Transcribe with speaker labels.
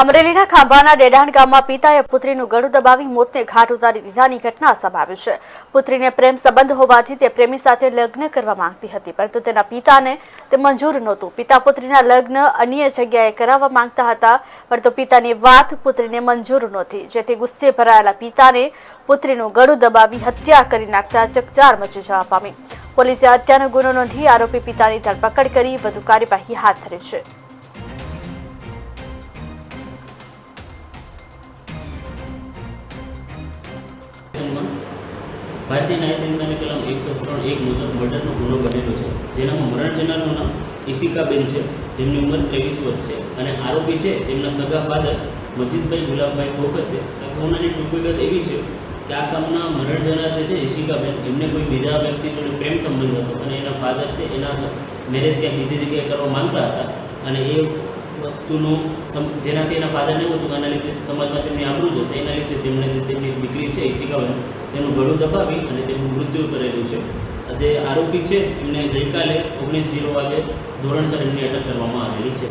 Speaker 1: અમરેલીના ખાંભાના ડેડાણ ગામમાં પિતાએ પુત્રીનું ગળું દબાવી મોતને ઘાટ ઉતારી દીધાની ઘટના સામે છે. પુત્રીને પ્રેમ સંબંધ હોવાથી તે પ્રેમી સાથે લગ્ન કરવા માંગતી હતી, પરંતુ તેના પિતાને તે મંજૂર નહોતું. પિતા પુત્રીના લગ્ન અન્ય જગ્યાએ કરાવવા માંગતા હતા, પરંતુ પિતાની વાત પુત્રીને મંજૂર નહોતી, જેથી ગુસ્સે ભરાયેલા પિતાને પુત્રીનું ગળું દબાવી હત્યા કરી નાખતા ચકચાર મચી જવા પામી. પોલીસે હત્યાનો ગુનો નોંધી આરોપી પિતાની ધરપકડ કરી વધુ કાર્યવાહી હાથ ધરી છે.
Speaker 2: ભારતીય ન્યાય સંહિતાની કલમ એકસો ત્રણ એક મુજબ મર્ડરનો ગુનો બનેલો છે. જેનામાં મરણ જનારનું નામ ઈશિકાબેન છે. જેમની ઉંમર ત્રેવીસ વર્ષ છે અને આરોપી છે તેમના સગા ફાધર મજીદભાઈ ગુલાબભાઈ ખોખર છે. આ ગુનાની ટૂંકવિગત એવી છે કે આ કામના મરણ જનાર જે છે ઈશિકાબેન, એમને કોઈ બીજા વ્યક્તિ જોડે પ્રેમ સંબંધ હતો અને એના ફાધર છે એના મેરેજ ક્યાંક બીજી જગ્યાએ કરવા માંગતા હતા અને એ વસ્તુનું જેનાથી એના ફાધરને એવું હતું કે આના લીધે સમાજમાં તેમની આબરૂ જશે, એના લીધે તેમણે જે તેમની દીકરી છે, ઈશિકાબેન, તેનું ગળું દબાવી અને તેમનું મૃત્યુ કરેલું છે. જે આરોપી છે, એમને ગઈકાલે ઓગણીસ જીરો વાગે ધોરણસર એમની અટક કરવામાં આવેલી છે.